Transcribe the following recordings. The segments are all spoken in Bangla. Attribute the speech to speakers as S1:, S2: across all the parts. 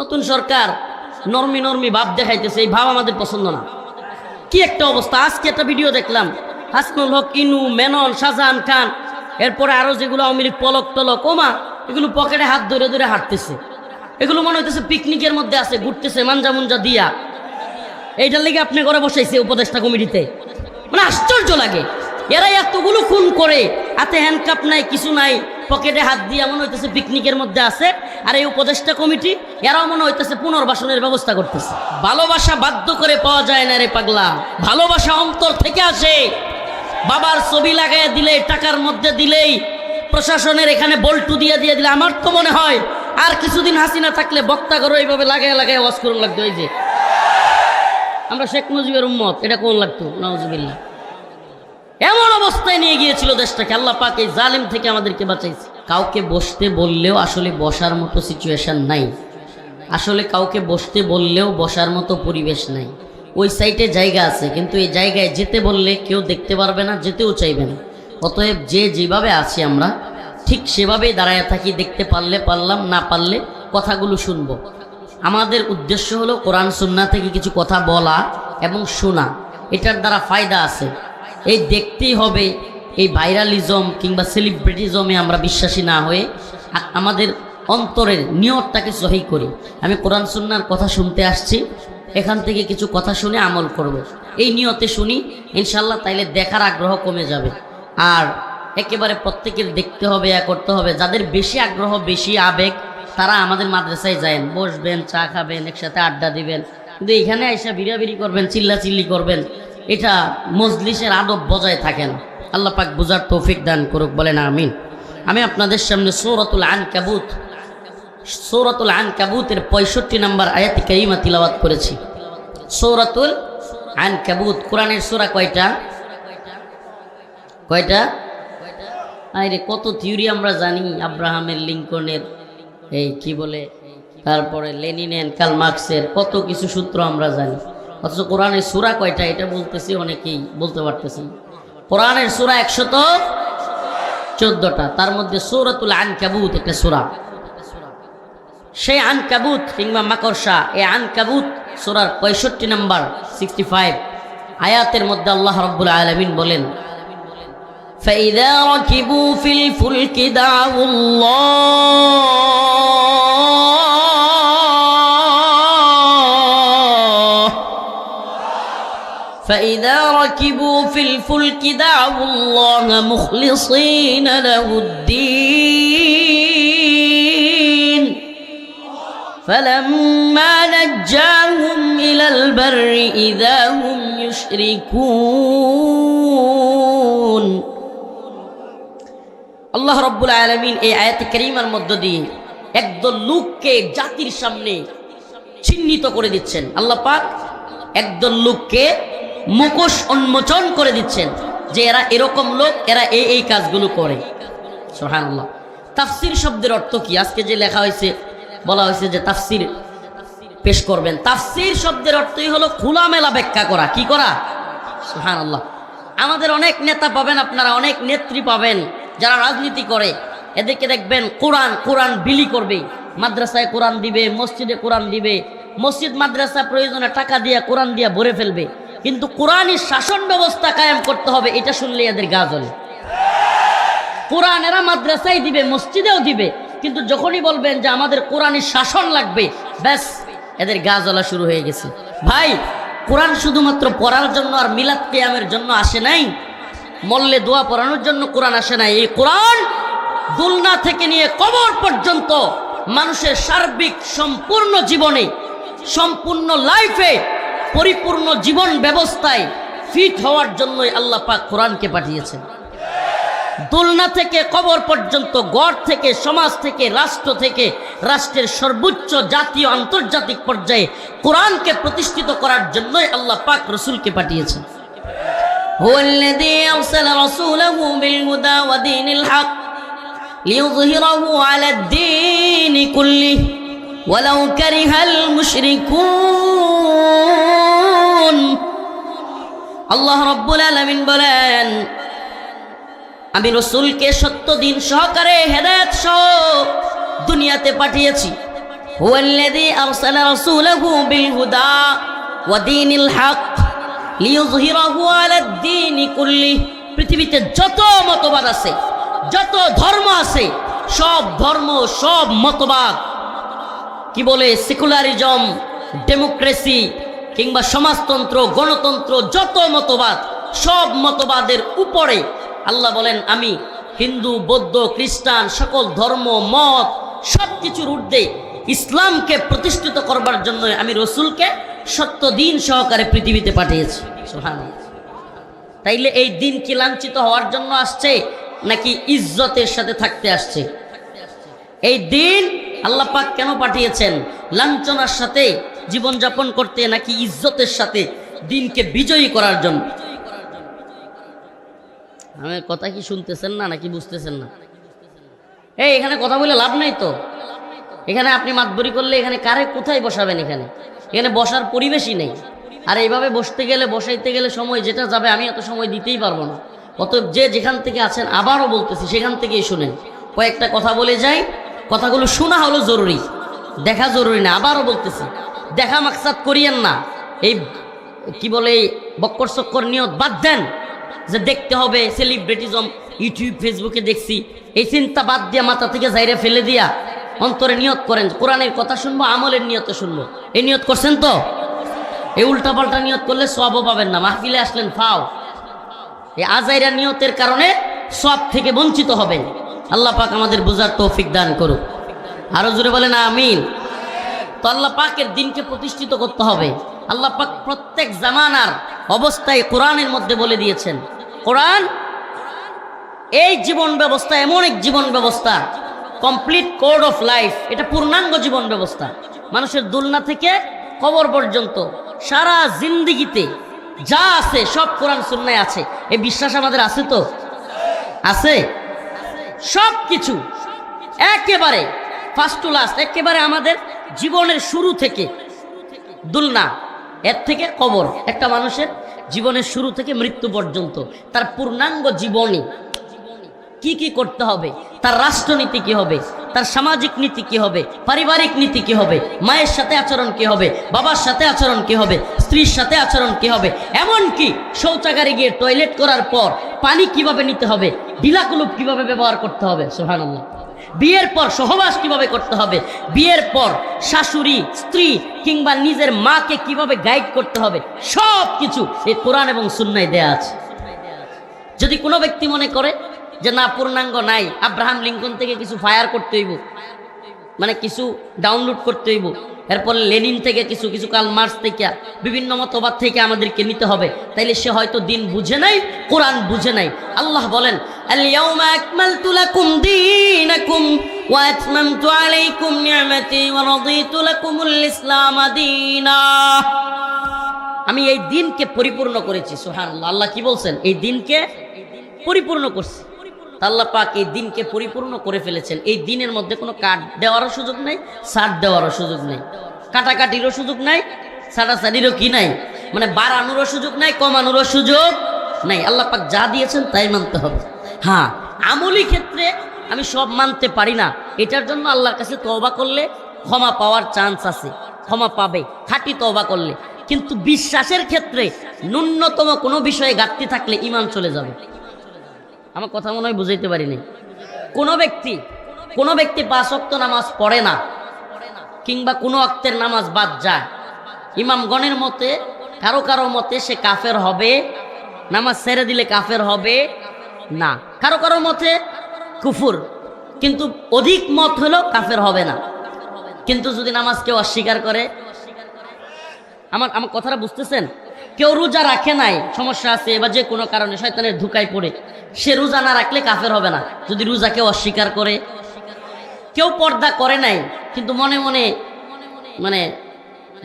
S1: নতুন সরকার নর্মি নর্মি ভাব দেখাইতেছে, এই ভাব আমাদের পছন্দ না। কি একটা অবস্থা? আজকে একটা ভিডিও দেখলাম। হাসনুল হক, ইনু, মেনন, শাহজাহান খান, এরপরে আরও যেগুলো আওয়ামী লীগ পলক টলক, ওমা, এগুলো পকেটে হাত ধরে ধরে হাঁটতেছে। এগুলো মনে হইতেছে পিকনিকের মধ্যে আছে, ঘুরতেছে মাঞ্জা মুঞ্জা দিয়া। এইটার লেগে আপনি ঘরে বসাইছে উপদেষ্টা কমিটিতে। মানে আশ্চর্য লাগে। এরা এতগুলো খুন করে, হাতে হ্যান্ডকাপ নাই, কিছু নাই। পকেটে হাত দিয়ে মনে হইতেছে পিকনিকের মধ্যে আছে, আর এই উপদেষ্টা কমিটি, এরাও মনে হইতেছে পুনর্বাসনের ব্যবস্থা করতেছে। ভালোবাসা বাধ্য করে পাওয়া যায় না রে পাগলা। ভালোবাসা অন্তর থেকে আসে। বাবার ছবি লাগাইয়া দিলে, টাকার মধ্যে দিলেই প্রশাসনের এখানে বল্টু দিয়ে দিয়ে দিলে, আমার তো মনে হয় আর কিছুদিন হাসিনা থাকলে বক্তা করো এইভাবে লাগাই লাগাই ওয়াজ করুন লাগতো, এই যে। আমরা শেখ মুজিবের উম্মত, এটা কোন লাগতো? নওয়াজবিল্লাহ এমন অবস্থায় নিয়ে গিয়েছিল দেশটাকে। আল্লাহ পাক এই জালিম থেকে আমাদেরকে বাঁচাইছে। কাউকে বসতে বললেও আসলে বসার মতো সিচুয়েশন নাই। আসলে কাউকে বসতে বললেও বসার মতো পরিবেশ নাই। ওই সাইটে জায়গা আছে, কিন্তু এই জায়গায় যেতে বললে কেউ দেখতে পারবে না, যেতেও চাইবে না। অতএব যে যেভাবে আছি আমরা, ঠিক সেভাবেই দাঁড়ায় থাকি, দেখতে পারলে পারলাম, না পারলে কথাগুলো শুনব। আমাদের উদ্দেশ্য হলো কোরআন সুন্না থেকে কিছু কথা বলা এবং শোনা। এটার দ্বারা ফায়দা আছে। এই দেখতেই হবে এই ভাইরালিজম কিংবা সেলিব্রিটিজমে আমরা বিশ্বাসী না হয়ে আমাদের অন্তরের নিয়তটাকে সহি করি। আমি কোরআন সুন্নার কথা শুনতে আসছি, এখান থেকে কিছু কথা শুনে আমল করব। এই নিয়তে শুনি ইনশাল্লাহ তাইলে দেখার আগ্রহ কমে যাবে। আর একেবারে প্রত্যেকের দেখতে হবে এ করতে হবে। যাদের বেশি আগ্রহ, বেশি আবেগ, তারা আমাদের মাদ্রাসায় যায় বসবেন, চা খাবেন, একসাথে আড্ডা দিবেন। কিন্তু এখানে এসে বিড়াবিড়ি করবেন চিল্লা চিল্লি করবেন। এটা মজলিসের আদব বজায় থাকে না। আল্লাহ পাক বুঝার তৌফিক দান করুক, বলেন আমিন। আমি আপনাদের সামনে সৌরতুল আন কাবুত সৌরতুল আন কাবুতের পঁয়ষট্টি নম্বর আয়াতি কারিমা তিলাওয়াত করেছি। সৌরাতুল আন কাবুত কোরআনের সূরা কয়টা? কয়টা? আরে কত থিওরি আমরা জানি। আব্রাহামের, লিঙ্কনের, এই কি বলে? তারপরে লেনিনের, কাল মার্কসের, কত কিছু সূত্র আমরা জানি। অথচ কোরআনের সূরা কয়টা এটা বলতেছি অনেকেই বলতে পারতেছেন কোরআনের সূরা একশত চোদ্দটা তার মধ্যে সৌরাতুল আন কাবুত একটা সূরা সেই আন কাবুত কিংবা মাকড়সা এই আন কাবুত সূরার পঁয়ষট্টি নাম্বার সিক্সটি ফাইভ আয়াতের মধ্যে আল্লাহ রব্বুল আলমিন বলেন فإذا ركبوا في الفلك دعوا الله فإذا ركبوا في الفلك دعوا الله مخلصين له الدين فلما نجاهم إلى البر إذا هم يشركون আল্লাহ রব্বুল আলমিন এই আয়াত করিমার মধ্য দিয়ে একদল লোককে জাতির সামনে চিহ্নিত করে দিচ্ছেন আল্লাহ পাক একদল লোককে মুখোশ উন্মোচন করে দিচ্ছেন যে এরা এরকম লোক, এরা এই এই কাজগুলো করে। সোহান আল্লাহ তাফসির শব্দের অর্থ কি? আজকে যে লেখা হয়েছে, বলা হয়েছে যে তাফসির পেশ করবেন। তাফসির শব্দের অর্থই হলো খোলামেলা ব্যাখ্যা করা। কি করা? সোহান আল্লাহ আমাদের অনেক নেতা পাবেন, আপনারা অনেক নেত্রী পাবেন যারা রাজনীতি করে। এদেরকে দেখবেন কোরআন কোরআন বিলি করবে। মাদ্রাসায় কোরআন দিবে, মসজিদে কোরআন দিবে। মসজিদ, মাদ্রাসা প্রয়োজনে টাকা দিয়ে কোরআন দিয়ে ভরে ফেলবে। কিন্তু কোরআনই শাসন ব্যবস্থা কায়েম করতে হবে, এটা শুনলে এদের গা জ্বলে। কোরআন মাদ্রাসায় দিবে, মসজিদেও দিবে, কিন্তু যখনই বলবেন যে আমাদের কোরআনের শাসন লাগবে, ব্যাস, এদের গা জ্বলা শুরু হয়ে গেছে। ভাই, কোরআন শুধুমাত্র পড়ার জন্য আর মিলাদ কেয়ামের জন্য আসে নাই? মল্লে দোয়া পড়ানোর জন্য কোরআন আসে নাই? এই কোরআন দুলনা থেকে নিয়ে কবর পর্যন্ত মানুষের সার্বিক সম্পূর্ণ জীবনে, সম্পূর্ণ লাইফে পরিপূর্ণ জীবন ব্যবস্থায় ফিট হওয়ার জন্যই আল্লাহ পাক কোরআনকে পাঠিয়েছেন দোলনা থেকে কবর পর্যন্ত গড় থেকে সমাজ থেকে রাষ্ট্র থেকে রাষ্ট্রের সর্বোচ্চ জাতীয় আন্তর্জাতিক পর্যায়ে কোরআনকে প্রতিষ্ঠিত করার জন্যই আল্লাহ পাক রসুলকে পাঠিয়েছেন هو الذي أرسل رسوله بالهدى ودين الحق ليظهره على الدين كله ولو كره المشركون মুমিনুন আল্লাহ রব্বুল আলমিন বলেন, আমি রসুলকে সত্য দিন সহকারে হেদায়ত সহ দুনিয়াতে পাঠিয়েছি। হুয়াল্লাযী আরসালা রাসূলাহু বিল হুদা ওয়া দীনিল হক লিইয়ুযহিরাহু আলা দ্বীন কুল্লি। পৃথিবীতে যত মতবাদ আছে, যত ধর্ম আছে, সব ধর্ম, সব মতবাদ। কি বলে সেকুলারিজম, ডেমোক্রেসি কিংবা সমাজতন্ত্র, গণতন্ত্র, যত মতবাদ, সব মতবাদের উপরে আল্লাহ বলেন, আমি হিন্দু, বৌদ্ধ, খ্রিস্টান, সকল ধর্ম, মত সব কিছুর ঊর্ধ্বে ইসলামকে প্রতিষ্ঠিত করবার জন্য আমি রসুলকে সত্য দিন সহকারে পৃথিবীতে পাঠিয়েছি। তাইলে এই দিন কি লাঞ্ছিত হওয়ার জন্য আসছে, নাকি ইজ্জতের সাথে থাকতে আসছে? এই দিন আল্লাহ পাক কেন পাঠিয়েছেন? লাঞ্ছনার সাথে জীবনযাপন করতে নাকি ইজ্জতের সাথে দিনকে বিজয়ী করার জন্য? আমার কথা কি শুনতেছেন না নাকি বুঝতেছেন না? এই, এখানে কথা বলে লাভ নাই তো। এখানে আপনি মাতবরি করলে এখানে কারে কোথায় বসাবেন এখানে? এখানে বসার পরিবেশই নেই। আর এইভাবে বসতে গেলে, বসাইতে গেলে সময় যেটা যাবে, আমি এত সময় দিতেই পারব না। অতএব যে যেখান থেকে আছেন, আবারও বলতেছি, সেখান থেকেই শুনেন। কয়েকটা কথা বলে যাই। কথাগুলো শোনা হলো জরুরি, দেখা জরুরি না, আবারও বলতেছি। দেখা মাকসাদ করিয়েন না। এই, কি বলে এই বক্কর চক্কর নিয়ত বাদ দেন যে দেখতে হবে সেলিব্রিটিজম ইউটিউব ফেসবুকে দেখছি। এই চিন্তা বাদ দিয়া মাথা থেকে যাইরে ফেলে দিয়া অন্তরে নিয়ত করেন কোরআনের কথা শুনব, আমলের নিয়তে শুনব। এই নিয়ত করছেন তো? এই উল্টাপাল্টা নিয়ত করলে সবও পাবেন না। মাহফিলে আসলেন, ফাও। এই আজাইরা নিয়তের কারণে সব থেকে বঞ্চিত হবেন। আল্লাহ পাক আমাদের বোঝার তৌফিক দান করুক। আরও জোরে বলেন, আমিন। তো আল্লাহ পাকের দিনকে প্রতিষ্ঠিত করতে হবে। আল্লাহ পাক প্রত্যেক জামানার অবস্থায় কোরআনের মধ্যে বলে দিয়েছেন, কোরআন এই জীবন ব্যবস্থা এমন এক জীবন ব্যবস্থা কমপ্লিট কোড অফ লাইফ এটা পূর্ণাঙ্গ জীবন ব্যবস্থা। মানুষের দুলনা থেকে কবর পর্যন্ত সারা জিন্দিগিতে যা আছে সব কোরআন সুন্নায় আছে। এই বিশ্বাস আমাদের আছে তো? আছে। সব কিছু একেবারে ফার্স্ট টু লাস্ট একেবারে আমাদের জীবনের শুরু থেকে, দুলনা, এর থেকে কবর। একটা মানুষের জীবনের শুরু থেকে মৃত্যু পর্যন্ত তার পূর্ণাঙ্গ জীবনী কি কি করতে হবে, তার রাষ্ট্রনীতি কি হবে, তার সামাজিক নীতি কি হবে, পারিবারিক নীতি কি হবে, মায়ের সাথে আচরণ কি হবে, বাবার সাথে আচরণ কি হবে, স্ত্রীর সাথে আচরণ কি হবে এমন কি শৌচাগারে গিয়ে টয়লেট করার পর পানি কীভাবে নিতে হবে ডিলাকুলুপ কীভাবে ব্যবহার করতে হবে সোহানুল্লাহ বিয়ের পর সহবাস কীভাবে করতে হবে? বিয়ের পর শাশুড়ি, স্ত্রী কিংবা নিজের মাকে কীভাবে গাইড করতে হবে? সব কিছু এই কোরআন এবং সুন্নায় দেয়া আছে। যদি কোনো ব্যক্তি মনে করে যে না, পূর্ণাঙ্গ নাই, আব্রাহাম লিঙ্কন থেকে কিছু ফায়ার করতে হইব মানে কিছু ডাউনলোড করতে হইব। এরপর লেনিন থেকে কিছু কিছু কাল মার্চ থেকে বিভিন্ন মতবাদ থেকে আমাদেরকে নিতে হবে। তাইলে সে হয়তো দিন বুঝে নাই, কোরআন বুঝে নাই। আল্লাহ বলেন আমি এই দিনকে পরিপূর্ণ করেছি, সুবহানাল্লাহ। আল্লাহ কি বলছেন? এই দিনকে পরিপূর্ণ করছি। আল্লাহ পাক এই দিনকে পরিপূর্ণ করে ফেলেছেন। এই দিনের মধ্যে কোনো কাট দেওয়ারও সুযোগ নেই সার দেওয়ারও সুযোগ নেই, কাটাকাটিরও সুযোগ নাই সারাসারিরও কি নাই মানে বাড়ানোরও সুযোগ নাই, কমানোরও সুযোগ নাই। আল্লাহ পাক যা দিয়েছেন তাই মানতে হবে। হ্যাঁ আমলি ক্ষেত্রে আমি সব মানতে পারি না। এটার জন্য আল্লাহর কাছে তওবা করলে ক্ষমা পাওয়ার চান্স আছে, ক্ষমা পাবে, খাঁটি তওবা করলে। কিন্তু বিশ্বাসের ক্ষেত্রে ন্যূনতম কোনো বিষয়ে ঘাটতি থাকলে ইমান চলে যাবে। আমার কথা মনে হয় বুঝাইতে পারিনি। কোনো ব্যক্তি কোনো ব্যক্তি পাঁচ অক্ত নামাজ পড়ে না, কিংবা কোনো অক্তের নামাজ বাদ যায়। ইমামগণের মতে, কারও কারও মতে সে কাফের হবে, নামাজ ছেড়ে দিলে কাফের হবে না। কারও কারও মতে কুফুর, কিন্তু অধিক মত হলেও কাফের হবে না। কিন্তু যদি নামাজ কেউ অস্বীকার করে, আমার আমার কথাটা বুঝতেছেন? কেউ রোজা রাখে নাই, সমস্যা আছে বা যে কোনো কারণে শয়তানের ধুকায় পড়ে। সে রোজা না রাখলে কাফের হবে না। যদি রোজা কেউ অস্বীকার করে। কেউ পর্দা করে নাই, কিন্তু মনে মনে মানে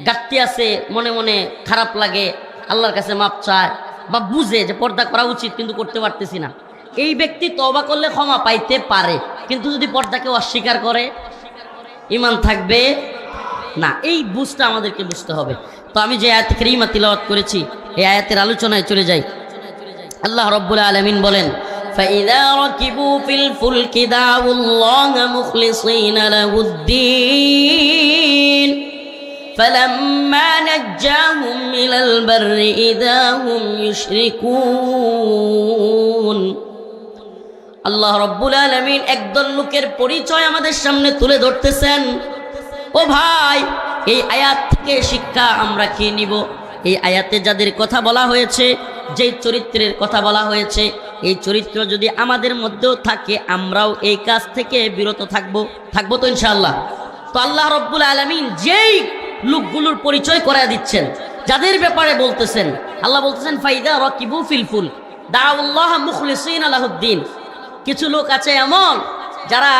S1: গাত্তি আছে, মনে মনে খারাপ লাগে, আল্লাহর কাছে মাপ চায় বা বুঝে যে পর্দা করা উচিত, কিন্তু করতে পারতেছি না। এই ব্যক্তি তবা করলে ক্ষমা পাইতে পারে, কিন্তু যদি পর্দাকে অস্বীকার করে ইমান থাকবে না। এই বুঝটা আমাদেরকে বুঝতে হবে। তো আমি যে আয়াত করিমা তিলাওয়াত করেছি, এই আয়াতের আলোচনায় চলে যাই। আল্লাহ রব্বুল আলমিন বলেন فإذا ركبوا في الفلك دعوا الله مخلصين له الدين فلما نجاهم إلى البر إذا هم يشركون আল্লাহ রব্বুল আলমিন একদল লোকের পরিচয় আমাদের সামনে তুলে ধরতেছেন ও ভাই এই আয়াত থেকে শিক্ষা আমরা কি নিব এই আয়াতে যাদের কথা বলা হয়েছে, যেই চরিত্রের কথা বলা হয়েছে, এই চরিত্র যদি আমাদের মধ্যেও থাকে, আমরাও এই কাজ থেকে বিরত থাকব। থাকব তো ইনশাআল্লাহ। তো আল্লাহ রব্বুল আলমিন যেই লোকগুলোর পরিচয় করে দিচ্ছেন, যাদের ব্যাপারে বলতেছেন, আল্লাহ বলতেছেন, ফাইদা রকিবু ফিলফুল দাউল্লাহ মুখলিসিন আলাহুদ্দিন কিছু লোক আছে এমন, যারা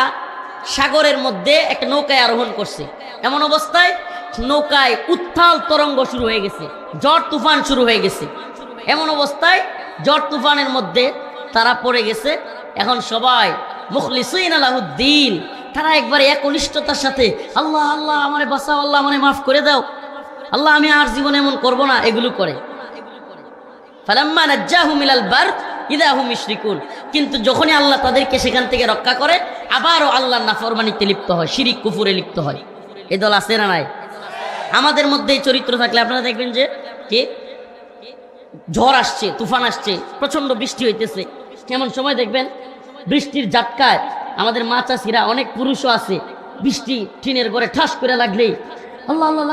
S1: সাগরের মধ্যে একটা নৌকায় আরোহণ করছে। এমন অবস্থায় নৌকায় উত্থাল তরঙ্গ শুরু হয়ে গেছে, ঝড় তুফান শুরু হয়ে গেছে। এমন অবস্থায় ঝড় তুফানের মধ্যে তারা পড়ে গেছে। এখন সবাই মুখলিসিন আলাহুদ্দিন, তারা একবারে একনিষ্ঠতার সাথে, আল্লাহ আল্লাহ, আমারে বাঁচাও, আল্লাহ, আমারে মাফ করে দাও। আল্লাহ, আমি আর জীবনে এমন করব না। এগুলো করে। কিন্তু যখনই আল্লাহ তাদেরকে সেখান থেকে রক্ষা করে, আবারও আল্লাহ নাফরমানিতে লিপ্ত হয়, শিরিক কুফুরে লিপ্ত হয়। এ দল আছে না নাই? আমাদের মধ্যে চরিত্র থাকলে আপনারা দেখবেন যে কে? ঝড় আসছে, তুফান আসছে প্রচণ্ড বৃষ্টি হইতেছে। এমন সময় দেখবেন? বৃষ্টির জাটকায় আমাদের মা চাষিরা অনেক পুরুষও আছে, বৃষ্টি টিনের ঘরে ঠাস করে লাগলেই আল্লাহ আল্লাহ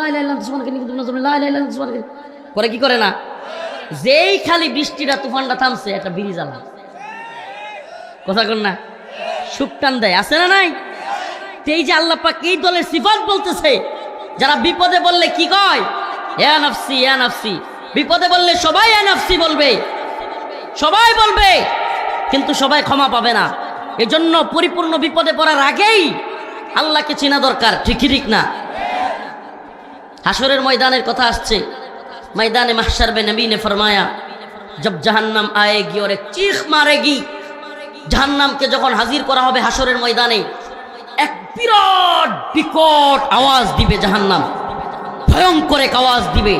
S1: করে কি করে না? যেই খালি বৃষ্টিটা, তুফানটা থামছে, একটা বিড়ি জ্বালা কথা কর না? সুখ টান দেয়, আছে না নাই? এই যে আল্লাহ পাক এই দলের সিফাত বলতেছে যারা বিপদে বললে কি কয়? বিপদে বললে সবাই এনএফসি বলবে। সবাই বলবে, কিন্তু সবাই ক্ষমা পাবে না। এজন্য পরিপূর্ণ বিপদে পড়ার আগেই আল্লাহকে চেনা দরকার ঠিকই ঠিক না? হাসরের ময়দানের কথা আসছে। ময়দানে মাহসার বে নবী ফরমায়া, জব জাহান্নাম আয়েগি গিয়ে চিখ মারেগি। জাহান্নামকে যখন হাজির করা হবে হাসরের ময়দানে এক বিরাট বিকট আওয়াজ দিবে জাহান্নাম। ভয়ঙ্কর এক আওয়াজ দিবে।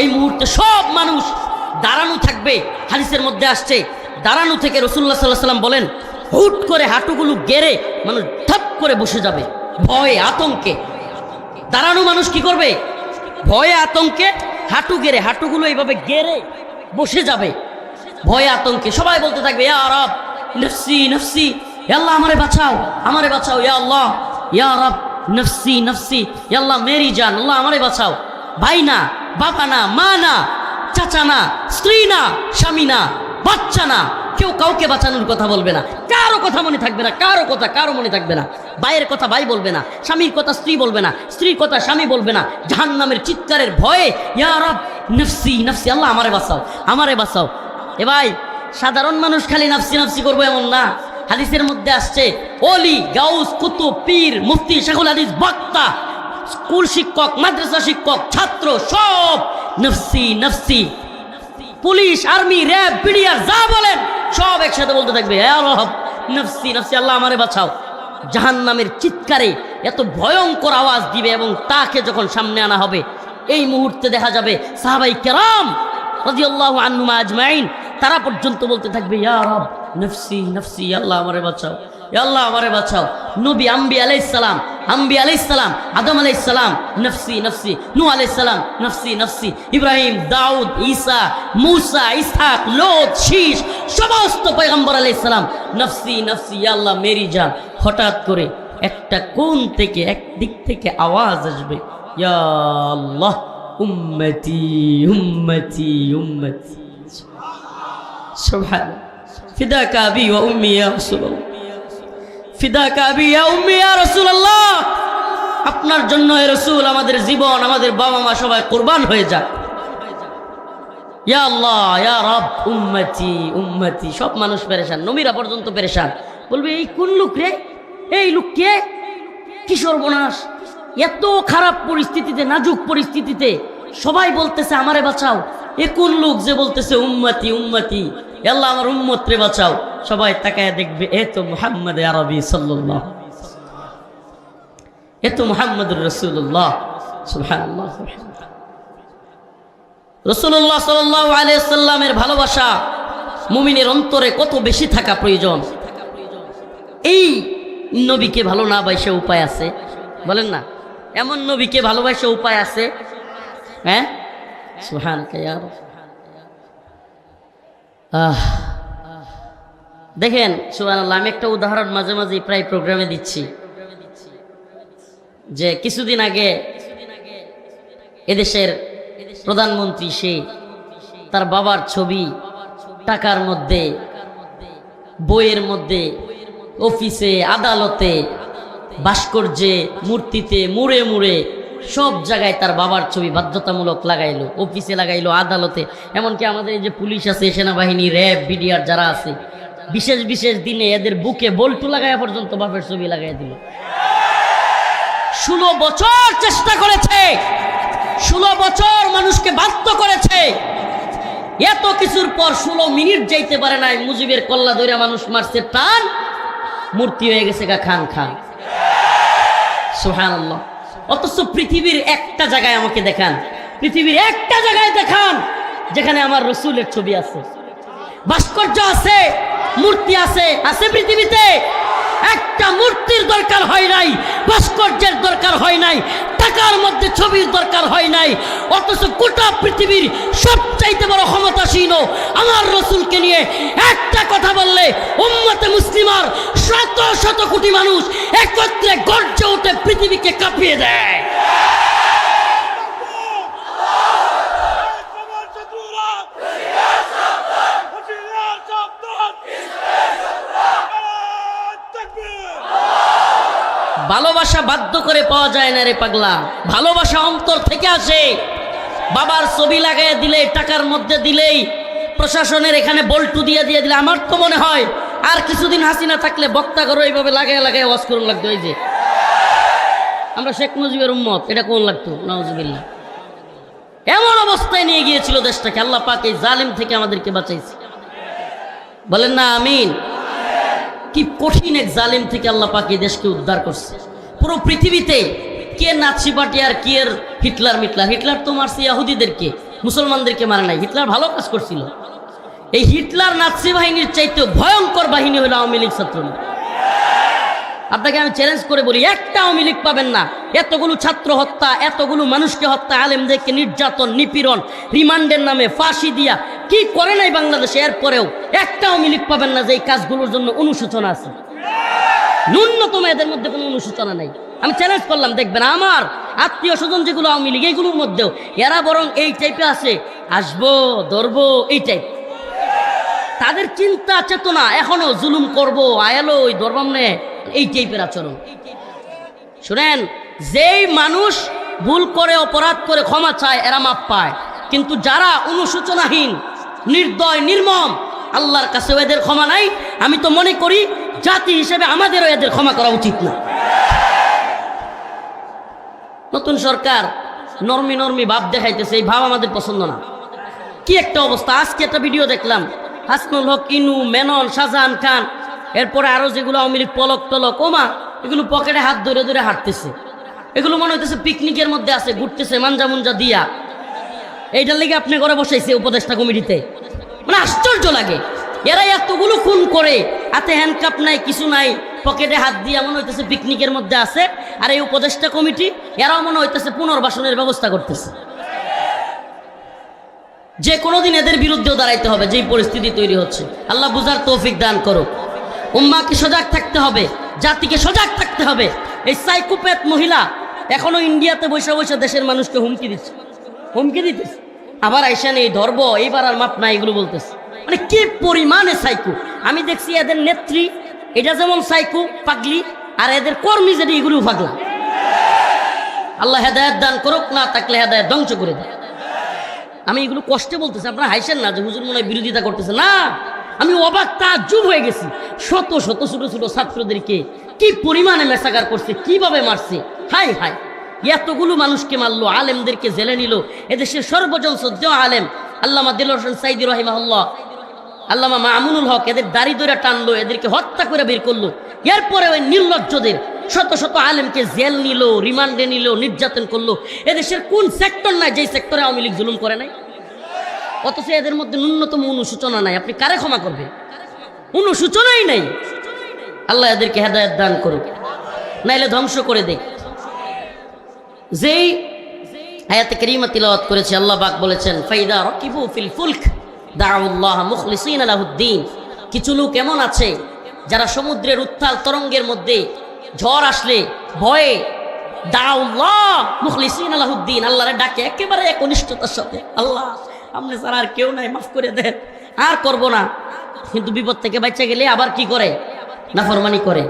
S1: এই মুহূর্তে সব মানুষ দাঁড়ানো থাকবে। হাদিসের মধ্যে আসছে, দাঁড়ানো থেকে রসুল্লাহ সাল্লাহ সাল্লাম বলেন, হুট করে হাঁটুগুলো গেড়ে মানুষ ধাপ করে বসে যাবে। ভয়ে আতঙ্কে। দাঁড়ানো মানুষ কি করবে? ভয়ে আতঙ্কে হাঁটু গেড়ে, হাঁটুগুলো এইভাবে গেড়ে বসে যাবে। ভয়ে আতঙ্কে সবাই বলতে থাকবে, ইয়া রব, নফসি নফসি। আল্লাহ, আমারে বাঁচাও আমারে বাঁচাও ইয়া আল্লাহ। ইয়া রব, নফসি নফসি। আল্লাহ, মেরি জান, আল্লাহ, আমারে বাঁচাও। ভাই না বাবা না, মা না, চাচা না, স্ত্রী না, স্বামী না, বাচ্চা না, কেউ কাউকে বাঁচানোর কথা বলবে না। কারও কথা মনে থাকবে না, কারও কথা, কারও মনে থাকবে না। ভাইয়ের কথা ভাই বলবে না, স্বামীর কথা স্ত্রী বলবে না, স্ত্রীর কথা স্বামী বলবে না। জাহান নামের চিৎকারের ভয়ে ইয়ারব নফসি নফসি, আল্লাহ, আমারে বাঁচাও আমারে বাঁচাও। এ ভাই, সাধারণ মানুষ খালি নাফসি নাফসি করব এমন না। হাদিসের মধ্যে আসছে, অলি, গাউস, কুতুব, পীর, মুফতি, শেখুল হাদিস, বক্তা, স্কুল শিক্ষক, মাদ্রাসা শিক্ষক, ছাত্র, সব নফসি নফসি। পুলিশ, আর্মি, র্যাব বিডিআর যা বলেন, সব একসাথে বলতে থাকবে "হে রব নফসি নফসি, আল্লাহ আমারে বাঁচাও। জাহান নামের চিৎকারে এত ভয়ঙ্কর আওয়াজ দিবে এবং তাকে যখন সামনে আনা হবে, এই মুহূর্তে দেখা যাবে সাহাবাই কেরাম রাদিয়াল্লাহু আনহুমা আজমাইন, তারা পর্যন্ত বলতে থাকবে, ইয়া রব নফসি নফসি, আল্লাহ আমারে বাঁচাও। আল্লাহ আমারে বাঁচাও। নবী আম্বি আলাইসালাম আম্বি আলাইসালাম আদম আলাইসালাম নফসি নফসি, নূহ আলাইসালাম নফসি নফসি, ইব্রাহিম, দাউদ, ঈসা, মুসা, ইসহাক লোদ শীষ সমস্ত পয়গম্বর আলাইসালাম নফসি নফসি আল্লাহ মেরি জান হঠাৎ করে একটা কোন থেকে এক দিক থেকে আওয়াজ আসবে। আল্লাহ, উম্মতি উম্মতি উম্মতি। সুবহান ফিদাকা আবি আপনার জন্য রসুল আমাদের জীবন, আমাদের বাবা মা সবাই কোরবান হয়ে যাক। ইয়া আল্লাহ সব মানুষ পেরেশান, নবীরা পর্যন্ত পেরেশান। বলবে, এই কোন লোক রে? এই লোক কে? কিশোর বনাস, এত খারাপ পরিস্থিতিতে, নাজুক পরিস্থিতিতে সবাই বলতেছে, আমারে বাঁচাও। এ কোন লোক যে বলতেছে, উম্মতি উম্মতি। আল্লাহ আমার উম্মত রে বাঁচাও। সবাই তাকায় দেখবে, এ তো মুহাম্মদ আরবি, সাল্লাল্লাহ এ তো মুহাম্মদুর রসুল্লাহ সুবহানাল্লাহ রসুল্লাহ সাল্লাহ আলিয়াল্লামের ভালোবাসা মুমিনের অন্তরে কত বেশি থাকা প্রয়োজন? এই নবীকে ভালো না বাইসে উপায় আছে? বলেন না। এমন নবীকে ভালোবাসে উপায় আছে? হ্যাঁ? সুহান দেখেন সুহান আমি একটা উদাহরণ মাঝে মাঝে প্রায় প্রোগ্রামে দিচ্ছি। যে কিছুদিন আগে এদেশের প্রধানমন্ত্রী সে, তার বাবার ছবি টাকার মধ্যে, বইয়ের মধ্যে, অফিসে, আদালতে, ভাস্কর্যে, মূর্তিতে, মুড়ে মুড়ে সব জায়গায় তার বাবার ছবি বাধ্যতামূলক লাগাইলো অফিসে লাগাইলো, আদালতে। এমনকি আমাদের এই যে পুলিশ আছে, সেনাবাহিনী, র্যাব, বিডিআর যারা আছে, বিশেষ বিশেষ দিনে এদের বুকে বল্টু লাগাইয়া পর্যন্ত বাপের ছবি লাগাই দিল। ষোলো বছর চেষ্টা করেছে, ষোলো বছর মানুষকে বাধ্য করেছে। এত কিছুর পর ষোলো মিনিট যাইতে পারে নাই, মুজিবের কল্লা ধরে মানুষ মারছে, টান, মূর্তি হয়ে গেছে গা খান খান। সুহান অথচ পৃথিবীর একটা জায়গায় আমাকে দেখান। পৃথিবীর একটা জায়গায় দেখান, যেখানে আমার রসুলের ছবি আছে। ভাস্কর্য আছে, মূর্তি আছে আছে পৃথিবীতে। একটা মূর্তির দরকার হয় নাই, ভাস্কর্যের দরকার হয় নাই, টাকার মধ্যে ছবির দরকার হয় নাই, অথচ গোটা পৃথিবীর সবচাইতে বড় ক্ষমতাসীন আমার রসুলকে নিয়ে একটা কথা বললে উম্মতে মুসলিমার শত শত কোটি মানুষ একত্রে গর্জে উঠে পৃথিবীকে কাঁপিয়ে দেয়। ভালোবাসা বাধ্য করে পাওয়া যায় না রে পাগলা। ভালোবাসা অন্তর থেকে আসে। বাবার ছবি লাগাই দিলে, টাকার মধ্যে দিলেই প্রশাসনের এখানে বল্টু দিয়ে দিয়ে দিলে, আমার তো মনে হয় আর কিছুদিন হাসিনা থাকলে বক্তা করো এইভাবে লাগাই লাগাই ওয়াজ করুন লাগতো, এই যে। আমরা শেখ মুজিবের উম্মত, এটা কোন লাগতো? নওয়াজবিল্লা এমন অবস্থায় নিয়ে গিয়েছিল দেশটাকে। আল্লাহ পাক এই জালিম থেকে আমাদেরকে বাঁচাইছে। বলেন না, আমিন। কি কঠিন এক জালিম থেকে আল্লাহ পাক দেশকে উদ্ধার করছে। পুরো পৃথিবীতে কে নাৎসি পার্টি আর কে হিটলার মিটলার? হিটলার তো মারছে ইয়াহুদিদেরকে, মুসলমানদেরকে মারে নাই। হিটলার ভালো কাজ করছিল। এই হিটলার নাৎসি বাহিনীর চাইতে ভয়ঙ্কর বাহিনী হলো আওয়ামী লীগ ছাত্রলীগ। আপনাকে আমি চ্যালেঞ্জ করে বলি একটা আওয়ামী পাবেন না। এতগুলো ছাত্র হত্যা, এতগুলো মানুষকে হত্যা, আলেমদেরকে নির্যাতন, নিপীড়ন, রিমান্ডের নামে ফাঁসি দিয়া কি করে নাই বাংলাদেশে? এরপরেও একটা আওয়ামী লীগ পাবেন না যে এই কাজগুলোর জন্য অনুশোচনা আছে। ন্যূনতম এদের মধ্যে কোনো অনুশোচনা নেই। আমি চ্যালেঞ্জ করলাম, দেখবেন আমার আত্মীয় স্বজন যেগুলো আওয়ামী লীগ, এইগুলোর মধ্যেও এরা বরং এই টাইপে আছে। আসব, ধরবো, এই টাইপ তাদের চিন্তা, চেতনা এখনও জুলুম করব, আয়ালো ওই ধর্মামনে এই টাইপের আচরণ। শুনেন, যেই মানুষ ভুল করে, অপরাধ করে ক্ষমা চায়, এরা মাপ পায়। কিন্তু যারা অনুশোচনাহীন, নির্দয়, নির্মম, আল্লাহর কাছে এদের ক্ষমা নাই, আমি তো মনে করি জাতি হিসেবে আমাদেরও এদের ক্ষমা করা উচিত না। নতুন সরকার নর্মি নর্মি ভাব দেখাইতেছে, এই ভাব আমাদের পছন্দ না। কি একটা অবস্থা? আজকে একটা ভিডিও দেখলাম। হাসনুল হক, ইনু, মেনন, শাহজাহান খান এরপরে আরও যেগুলো আওয়ামী লীগ পলক টলক, ওমা, এগুলো পকেটে হাত ধরে ধরে হাঁটতেছে। এগুলো মনে হইতেছে পিকনিকের মধ্যে আছে, ঘুরতেছে মাঞ্জা মুঞ্জা দিয়া। এইটার লেগে আপনি করে বসাইছে উপদেষ্টা কমিটিতে। মানে আশ্চর্য লাগে। এরা এতগুলো খুন করে, হাতে হ্যান্ডকাপ নাই, কিছু নাই, পকেটে হাত দিয়ে মনে হইতেছে পিকনিকের মধ্যে আছে। আর এই উপদেষ্টা কমিটি, এরাও মনে হইতেছে পুনর্বাসনের ব্যবস্থা করতেছে। যে কোনোদিন এদের বিরুদ্ধেও দাঁড়াইতে হবে, যেই পরিস্থিতি তৈরি হচ্ছে। আল্লাহ বুঝার তৌফিক দান করো উম্মাকে সজাগ থাকতে হবে, জাতিকে সজাগ থাকতে হবে। এই সাইকোপ্যাথ মহিলা এখনও ইন্ডিয়াতে বসে বসে দেশের মানুষকে হুমকি দিচ্ছে। হুমকি দিতেছে। আবার আইসান এই ধর্ব এইবার আর মাপ না এগুলো বলতেছে। মানে কি পরিমাণে সাইকো আমি দেখছি এদের নেত্রী, এটা যেমন সাইকো পাগলি, আর এদের কর্মী যেটা এগুলো পাগলা। আল্লাহ হেদায়ত দান করুক, না থাকলে হেদায়ত ধ্বংস করে দেয়। আমি এগুলো কষ্টে বলতেছি, আপনারা হাইসেন না যে হুজুর মনে বিরোধিতা করতেছে। না! আমি অবাক তাজ্জুব হয়ে গেছি। শত শত, ছোট ছোট ছাত্রদেরকে কি পরিমাণে মেসাকার করছে, কীভাবে মারছে? হাই হাই এতগুলো মানুষকে মারলো, আলেমদেরকে জেলে নিল, এদেশের সর্বজন সদ্য আলেম। আল্লামা দিল হোসেন সাইদি রহিমাহুল্লাহ, আল্লামা মামুনুল হক এদের দাড়ি ধরে টানলো, এদেরকে হত্যা করে বের করল। এরপরে ওই নির্লজ্জদের শত শত আলেমকে জেল নিল, রিমান্ডে নিল, নির্যাতন করল। এদেশের কোন সেক্টর নাই যেই সেক্টরে আওয়ামী লীগ জুলুম করে নাই? অথচ এদের মধ্যে ন্যূনতম অনুসূচনা নাই। আপনি কারে ক্ষমা করবে অনুসূচনাই নাই। আল্লাহ এদেরকে হেদায়ত দান করুক। নাইলে ধ্বংস করে দেখ যেই আয়াতে করিমা তিলাওয়াত করেছে, আল্লাহ বলেছেন, ফাইদা রকিবু ফিল ফুলক, দাউল্লাহ মুখলিসিন আলাহুদ্দিন কিছু লোক এমন আছে, যারা সমুদ্রের উত্তাল তরঙ্গের মধ্যে ঝড় আসলে ভয়ে দাউল্লাহ মুখলিসিন আলাহুদ্দিন আল্লাহরে ডাকে, একেবারে একনিষ্ঠতার সাথে, আল্লাহ। আপনি স্যার আর কেউ নাই, মাফ করে দেন। আর করব না। কিন্তু বিপদ থেকে বাচ্চা গেলে আবার কি করে? নাফরমানি করে।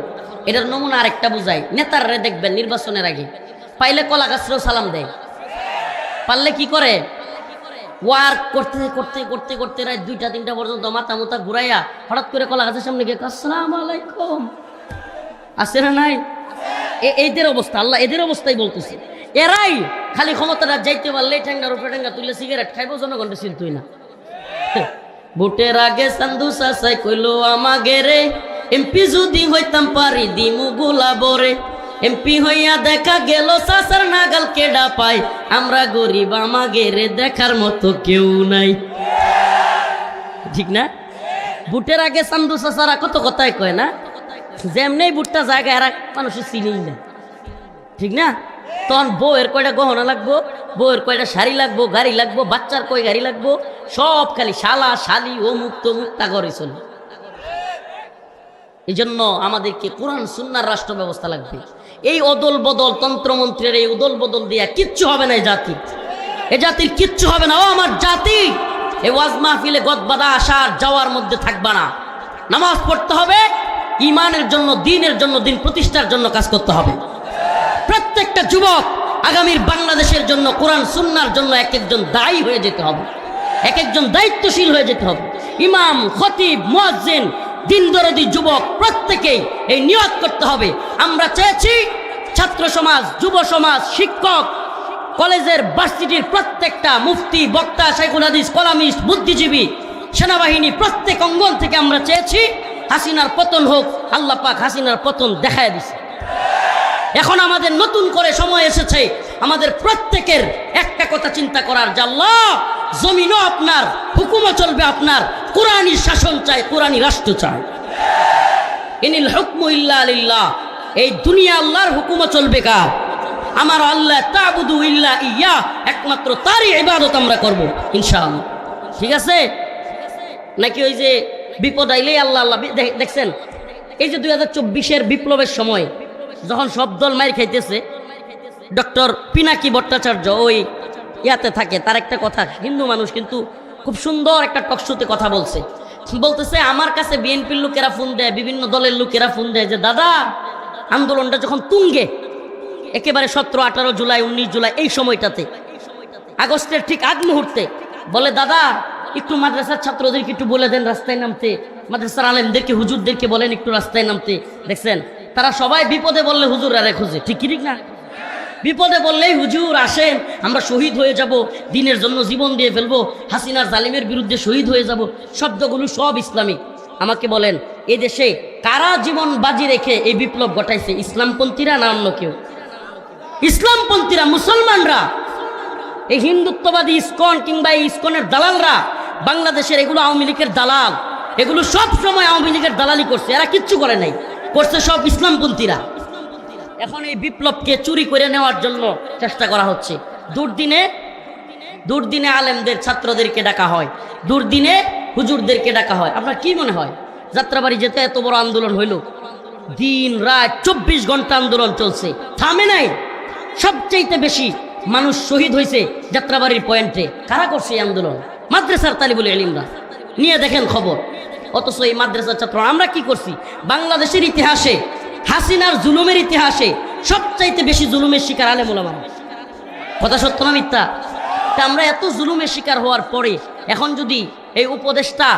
S1: এটার নমুনা আরেকটা বুঝায় নেতাররে দেখবেন নির্বাচনের আগে। পাইলে কলা গাছরেও সালাম দেয়। পারলে কি করে? ওয়ার্ক করতে করতে করতে করতে রাত দুইটা, তিনটা পর্যন্ত মাথা মুথা ঘুরাইয়া হঠাৎ করে কলা গাছের সামনে গিয়ে আসসালাম আলাইকুম। আছে না নাই? এদের অবস্থা, আল্লাহ এদের অবস্থাই বলতেছে। এরাই খালি ক্ষমতাটা যাইতে পারলে ঠ্যাঙ্গা রূপে ঠ্যাঙ্গা তুলে সিগারেট খাইবো জনগণটা সিল তুই না। ভোটের আগে সান্দু সাসাই কইলো আমাগে রে, এমপি যদি হইতাম পারি দিমু গোলাবরে এমপি হইয়া দেখা গেল সাসার নাগাল কেডা পাই আমরা গরিব আমাগে রে দেখার মতো কেউ নাই। ঠিক না? বুটের আগে সান্দু সাসারা কত কথাই কয় না? যেমনি বুটটা জায়গায় এরা মানুষের চিনেই না। ঠিক না? তখন বউয়ের কয়টা গহনা লাগবো? বউয়ের কয়টা শাড়ি লাগবো? গাড়ি লাগবো? বাচ্চার কয় গাড়ি লাগবো? সব খালি শালা, শালি ও মুক্ত মুক্তা করে চলে। এই জন্য আমাদেরকে কোরআন, সুন্নার রাষ্ট্র ব্যবস্থা লাগবে। এই অদল বদল তন্ত্রমন্ত্রের এই উদল বদল দিয়া কিচ্ছু হবে না এই জাতির এ জাতির কিচ্ছু হবে না। ও আমার জাতি। এই ওয়াজ মাহফিলে গদবাদা আসার যাওয়ার মধ্যে থাকবা না। নামাজ পড়তে হবে। ইমানের জন্য, দিনের জন্য, দিন প্রতিষ্ঠার জন্য কাজ করতে হবে। প্রত্যেকটা যুবক আগামীর বাংলাদেশের জন্য, কোরআন, সুন্নার জন্য এক একজন দায়ী হয়ে যেতে হবে। এক একজন দায়িত্বশীল হয়ে যেতে হবে। ইমাম, খতিব, মুয়াজ্জিন দিন দরদি যুবক প্রত্যেকেই এই নিয়ত করতে হবে। আমরা চেয়েছি ছাত্র সমাজ, যুব সমাজ, শিক্ষক, কলেজের ভার্সিটির প্রত্যেকটা মুফতি, বক্তা, শাইখুল হাদিস, কলামিস্ট, বুদ্ধিজীবী, সেনাবাহিনী প্রত্যেক অঙ্গন থেকে আমরা চেয়েছি হাসিনার পতন হোক, আল্লাহ পাক হাসিনার পতন দেখায় দিছে। এখন আমাদের নতুন করে সময় এসেছে। আমাদের প্রত্যেকের একটা কথা চিন্তা করার যে আল্লাহ, জমিনও আপনার, হুকুমও চলবে আপনার কোরআনী শাসন চাই কোরআনী রাষ্ট্র চাই ইনিল হুকমু ইল্লা আলিল্লাহ এই দুনিয়া আল্লাহর হুকুমও চলবে কার? আমার আল্লাহ তাবুদু ইল্লা ইয়া, একমাত্র তারই ইবাদত আমরা করব, ইনশাআল্লাহ। ঠিক আছে? নাকি ওই যে বিপদ আইলেই আল্লাহ আল্লাহ দেখছেন? এই যে দুই হাজার চব্বিশের বিপ্লবের সময় যখন সব দল মায়ের খাইতেছে, ডক্টর পিনাকি ভট্টাচার্য ওই ইয়াতে থাকে, তার একটা কথা, হিন্দু মানুষ কিন্তু খুব সুন্দর একটা টকশোতে কথা বলছে। বলতেছে, আমার কাছে বিএনপির লোকেরা ফোন দেয়, বিভিন্ন দলের লোকেরা ফোন দেয় যে, দাদা, আন্দোলনটা যখন তুঙ্গে, একেবারে সতেরো, আঠারো জুলাই, উনিশ জুলাই, এই সময়টাতে, আগস্টের ঠিক আগ মুহূর্তে, বলে, দাদা, একটু মাদ্রাসার ছাত্রদেরকে একটু বলে দেন, রাস্তায় নামতে, মাদ্রাসার আলেমদেরকে, হুজুরদেরকে বলেন একটু রাস্তায় নামতে। দেখছেন? তারা সবাই বিপদে বললে হুজুর আরে খুঁজে। ঠিক ঠিক না? বিপদে বললেই হুজুর আসেন, আমরা শহীদ হয়ে যাব, দিনের জন্য জীবন দিয়ে ফেলব, হাসিনার জালিমের বিরুদ্ধে শহীদ হয়ে যাব, শব্দগুলো সব ইসলামিক। আমাকে বলেন এই দেশে কারা জীবন বাজি রেখে এই বিপ্লব ঘটাইছে? ইসলামপন্থীরা না অন্য কেউ? ইসলামপন্থীরা, মুসলমানরা। এই হিন্দুত্ববাদী ইস্কন কিংবা এই ইস্কনের দালালরা, বাংলাদেশের এগুলো আওয়ামী লীগের দালাল, এগুলো সব সময় আওয়ামী লীগের দালালি করছে, এরা কিচ্ছু করে নাই। করছে সব ইসলামপন্থীরা। এখন এই বিপ্লবকে চুরি করে নেওয়ার জন্য চেষ্টা করা হচ্ছে। দুর্দিনে দুর্দিনে আলেমদের ছাত্রদেরকে ডাকা হয়। দুর্দিনে হুজুরদেরকে ডাকা হয়। আপনার কি মনে হয়? যাত্রাবাড়ি যেতে এত বড় আন্দোলন হইল? দিন, রাত, চব্বিশ ঘণ্টা আন্দোলন চলছে। থামে নাই? সবচেয়ে বেশি মানুষ শহীদ হয়েছে যাত্রাবাড়ির পয়েন্টে। কারা করছে এই আন্দোলন? মাদ্রাসার তালিবুল এলিমরা নিয়ে দেখেন খবর। অথচ এই মাদ্রাসার ছাত্র, আমরা কি করছি? বাংলাদেশের ইতিহাসে, হাসিনার জুলুমের ইতিহাসে সবচাইতে বেশি জুলুমের শিকার আলেমুলামা কথা সত্য না মিথ্যা? তা আমরা এত জুলুমের শিকার হওয়ার পরে, এখন যদি এই উপদেশটা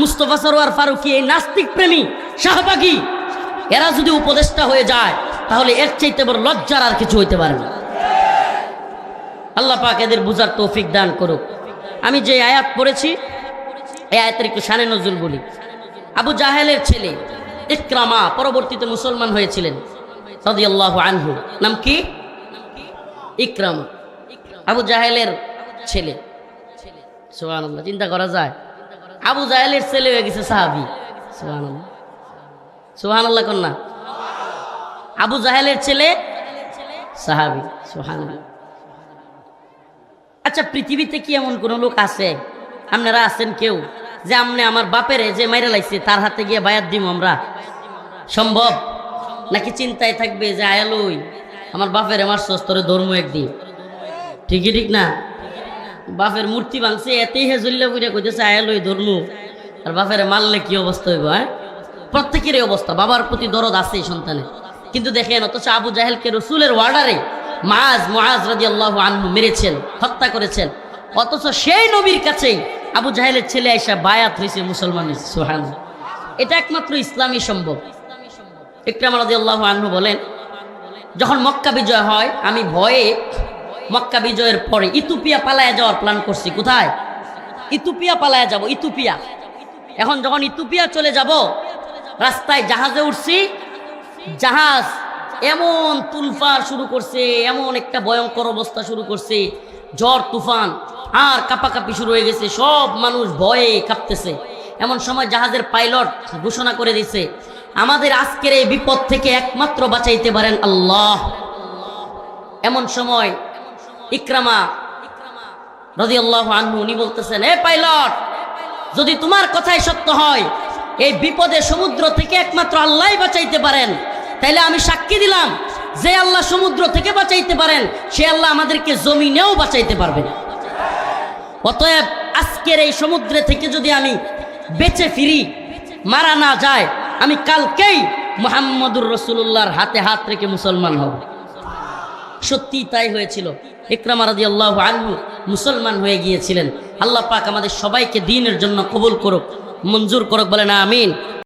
S1: মুস্তফা সরোয়ার ফারুকি, এই নাস্তিক প্রেমী শাহবাগী, এরা যদি উপদেশটা হয়ে যায়, তাহলে এর চাইতে বড় লজ্জার আর কিছু হইতে পারে না। আল্লাহ পাক এদের বুঝার তৌফিক দান করুক। আমি যে আয়াত পড়েছি এই আয়াতের একটু শানে নজরুল বলি। আবু জাহেলের ছেলে ইকরামা, পরবর্তীতে মুসলমান হয়েছিলেন। আনহু। নাম কি? ইকরামা। আবু জাহেলের ছেলে। সোহান চিন্তা করা যায়। আবু জাহেলের ছেলে হয়ে গেছে সাহাবি। সোহান সোহান আল্লাহ কন্যা আবু জাহেলের ছেলে সাহাবি। সোহান আচ্ছা পৃথিবীতে কি এমন কোনো লোক আছে আপনারা আছেন কেউ? যে আমনে আমার বাপেরে যে মাইরা লাইছে, তার হাতে গিয়ে বায়াত দিব আমরা? সম্ভব? নাকি চিন্তায় থাকবে যে আয়ালই আমার বাপের আমার সস্তরে ধর্ম একদিন। ঠিকই ঠিক না? বাপের মূর্তি ভাঙছে, এতেই হেজল্লা করে কইতেছে আয়ালই ধর্ম। আর বাপের মারলে কি অবস্থা হইব হ্যাঁ? প্রত্যেকেরই অবস্থা, বাবার প্রতি দরদ আছে সন্তানের কিন্তু দেখেন, অথচ আবু জাহেলকে রসুলের ওয়ার্ডারে মাজ মুআজ রাদিয়াল্লাহু আনহু মেরেছেন, হত্যা করেছেন। অথচ সেই নবীর কাছেই আবু জাহেলের ছেলে আইসা বায়াত হয়েছে মুসলমান সোহান এটা একমাত্র ইসলামী সম্ভব। ইকরাম আল্লাহ আনহু বলেন, যখন মক্কা বিজয় হয়, আমি ভয়ে মক্কা বিজয়ের পরে ইতুপিয়া পালায়া যাওয়ার প্ল্যান করছি, কোথায়? ইতুপিয়া পালায়া যাব ইতুপিয়া এখন যখন ইতুপিয়া চলে যাব, রাস্তায় জাহাজে উঠছি, জাহাজ এমন তুলফার শুরু করছে, এমন একটা ভয়ঙ্কর অবস্থা শুরু করছে, ঝড়, তুফান। আর কাপাকাপি শুরু হয়ে গেছে। সব মানুষ ভয়ে কাঁপতেছে। এমন সময় জাহাজের পাইলট ঘোষণা করে দিছে, আমাদের আজকের এই বিপদ থেকে একমাত্র বাঁচাইতে পারেন আল্লাহ। এমন সময় ইকরামা রাদিয়াল্লাহু আনহু, উনি বলতেছেন, এ পাইলট, যদি তোমার কথাই সত্য হয়, এই বিপদে সমুদ্র থেকে একমাত্র আল্লাহই বাঁচাইতে পারেন। তাইলে আমি সাক্ষী দিলাম যে আল্লাহ সমুদ্র থেকে বাঁচাইতে পারেন, সে আল্লাহ আমাদেরকে জমিনেও বাঁচাইতে পারবেন অতএব আজকের এই সমুদ্রে থেকে যদি আমি বেঁচে ফিরি, মারা না যায়, আমি কালকেই মোহাম্মদুর রসুল্লাহর হাতে হাত রেখে মুসলমান হব। সত্যি তাই হয়েছিল। ইকরামারাদি আল্লাহ আলু মুসলমান হয়ে গিয়েছিলেন। আল্লাহ পাক আমাদের সবাইকে দিনের জন্য কবুল করুক, মঞ্জুর করুক বলে না আমিন।